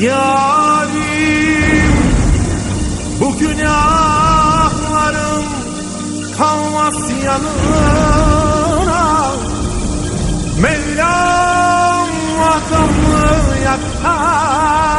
Yarim bu günahlarım kalmaz yanına. Mevlam vatanı yakar.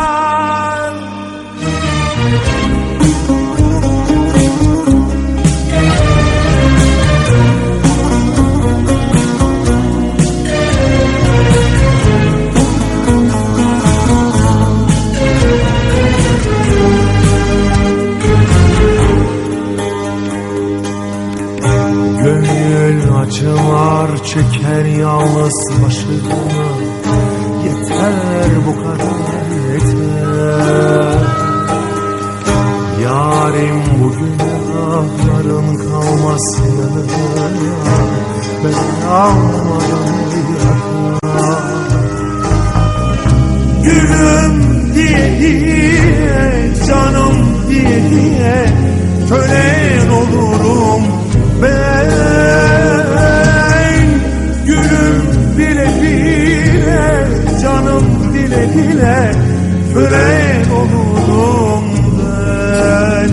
Gülüm diye diye canım diye diye kölen olurum ben. Gülüm bile bile canım dile dile kölen olurum ben.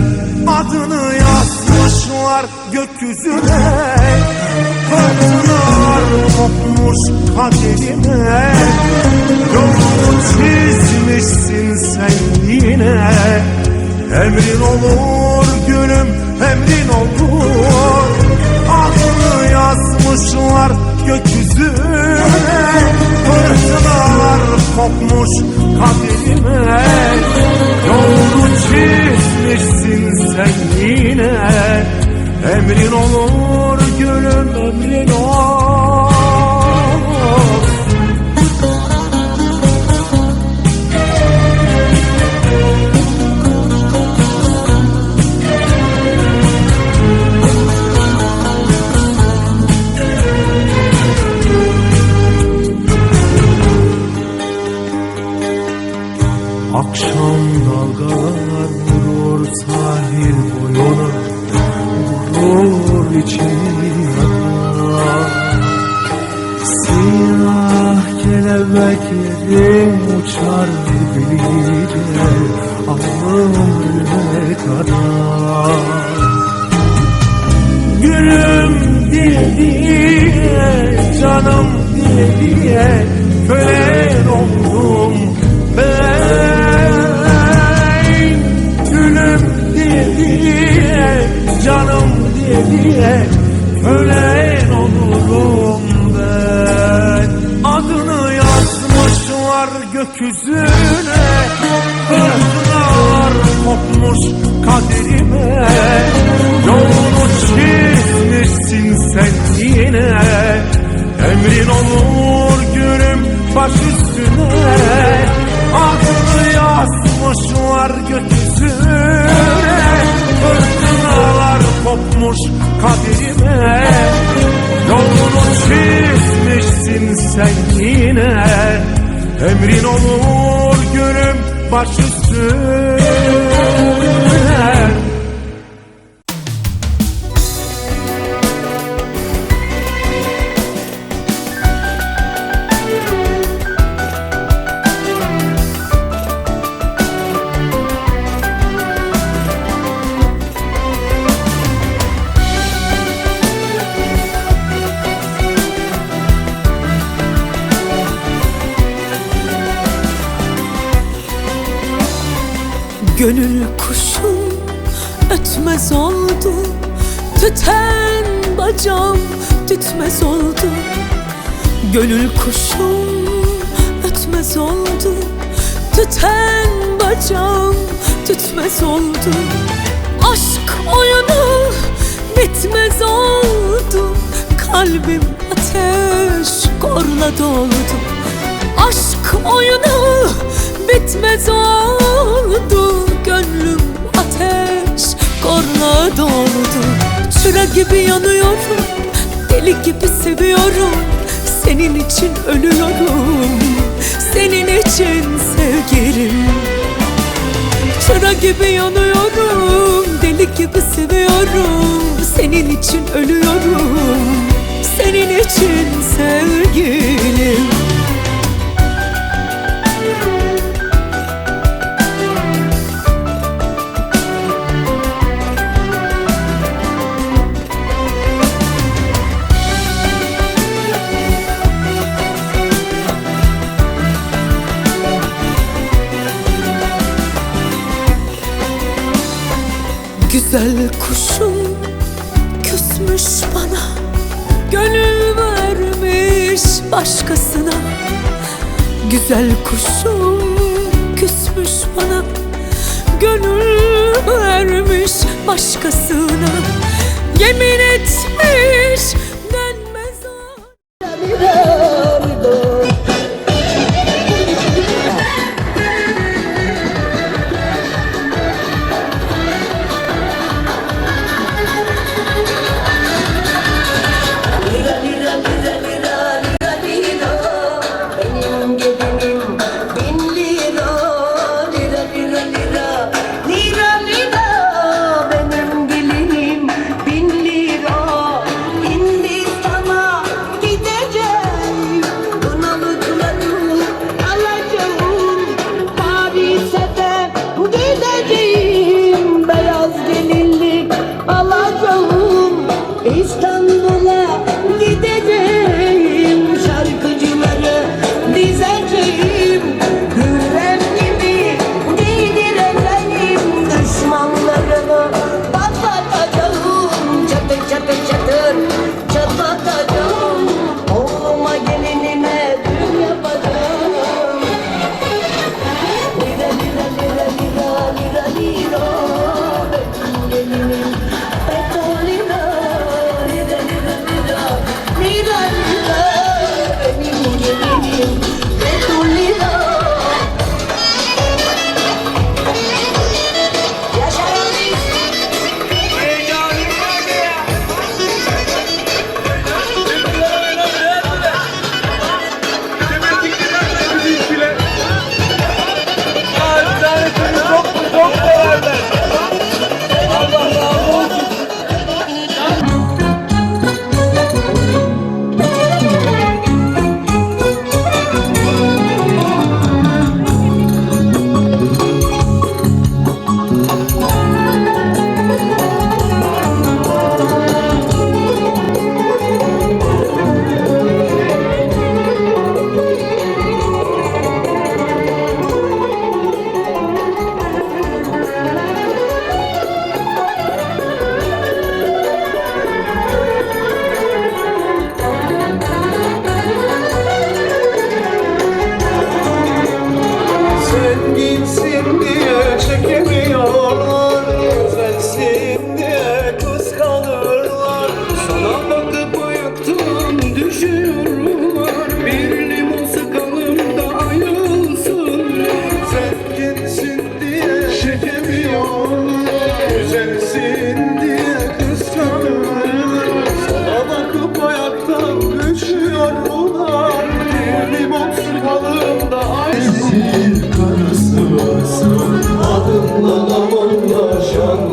Adını yazmışlar gökyüzüne kopmuş kaderime. Yolunu çizmişsin sen yine. Emrin olur gülüm emrin olur. Adını yazmışlar gökyüzüne. Fırtınalar kopmuş kaderime. Yolunu çizmişsin sen yine. Emrin olur kadar. Gülüm diye diye canım diye diye kölen oldum ben. Gülüm diye diye canım diye diye kölen olurum ben. Adını yazmışlar gökyüzüne. Fırtınalar kopmuş kaderime. Yolunu çizmişsin sen yine. Emrin olur gülüm baş üstüne. Adını yazmışlar gökyüzüne. Fırtınalar kopmuş kaderime. Yolunu çizmişsin sen yine. Emrin olur gülüm baş üstüne Tüten bacağım tütmez oldu. Gönül kuşum ötmez oldu. Tüten bacağım tütmez oldu. Aşk oyunu bitmez oldu. Kalbim ateş korla doldu. Aşk oyunu bitmez oldu. Gönlüm ateş korla doldu Çıra gibi yanıyorum. Deli gibi seviyorum. Senin için ölüyorum. Senin için sevgilim. Çıra gibi yanıyorum. Deli gibi seviyorum. Senin için ölüyorum. Senin için sevgilim Güzel kuşum küsmüş bana Gönül vermiş başkasına. Güzel kuşum küsmüş bana Gönül vermiş başkasına. Yemin etmiş Aman yaşa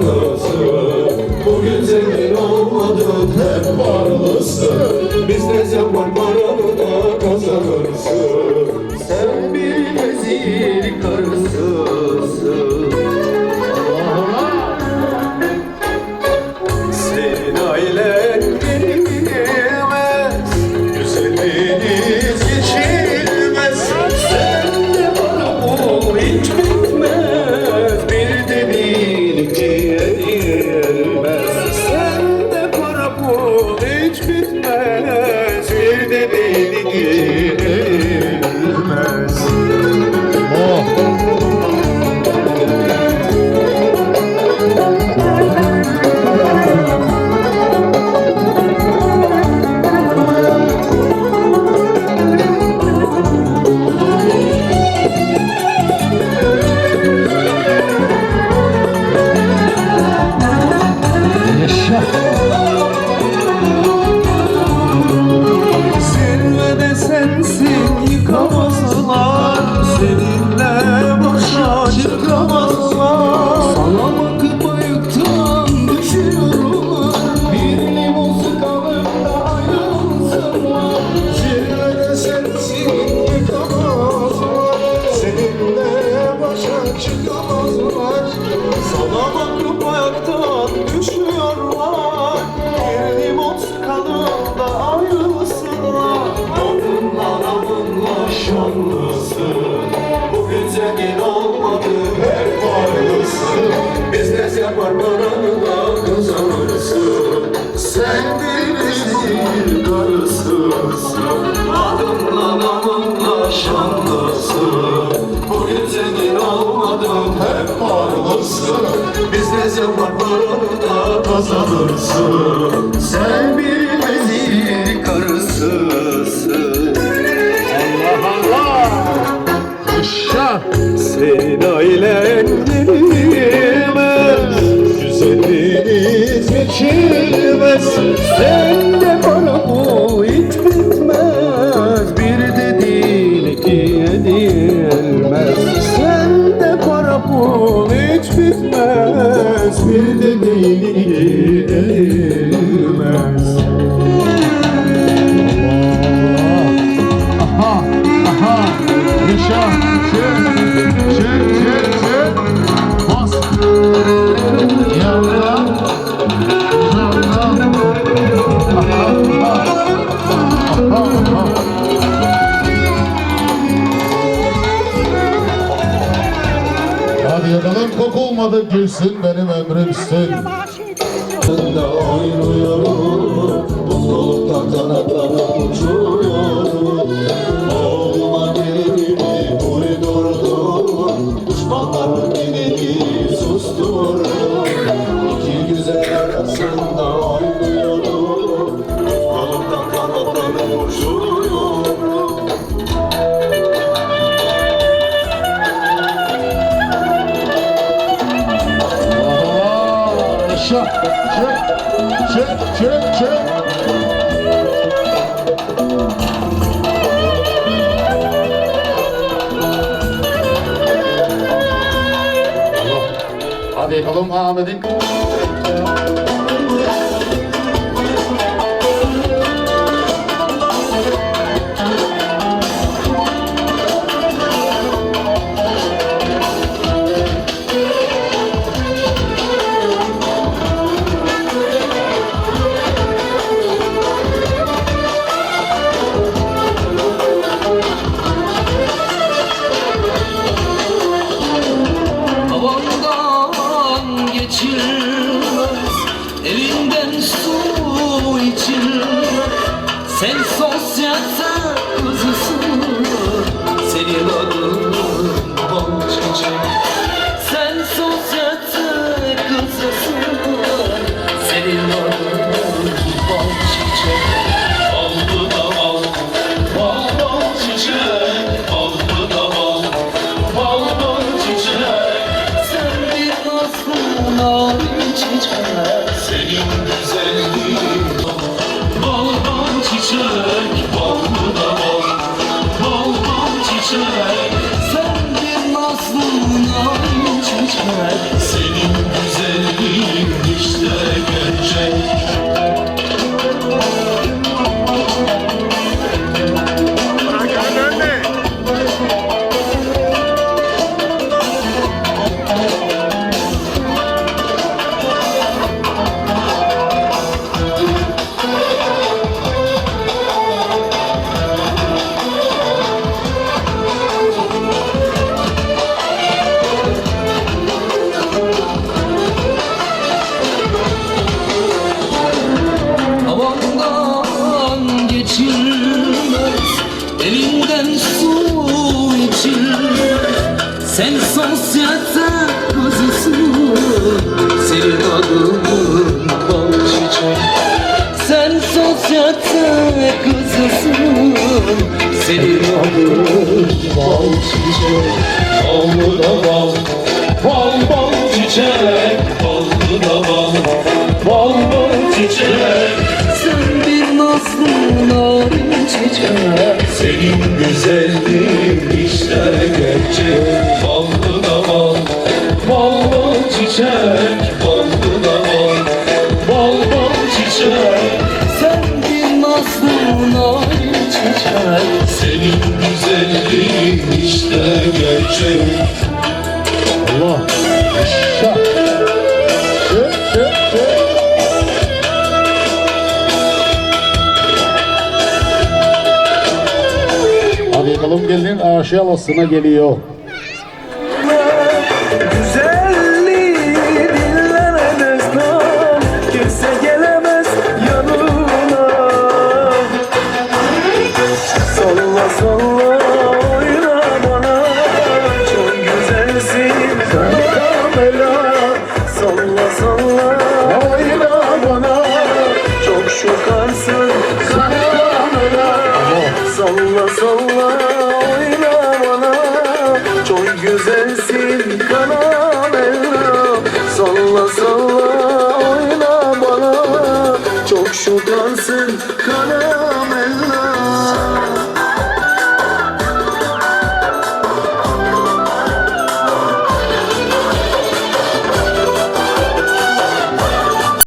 Sendir bizi karısız Adımla namımla şanlısın Bugün seni almadım hep varlısın Biz ne zaman burada kazanırsın Sen bir bizi karısısın Allah. Allah Kuşa sen ailendir geçilmez Sende kokulmadı gülsün benim emrimsin. Ben de oynuyorum, çık, çık. Hadi Ahmet'in. Çiçek Senin çiçek Ballı da bal. Bal bal çiçek. Sen bir nazlı narin çiçek. Senin güzelliğin işte gerçek. Ballı da bal. Bal bal çiçek. Ballı da bal. Bal bal çiçek. Sen bir nazlı narin çiçek. Senin güzelliğin işte gerçek alasına geliyor.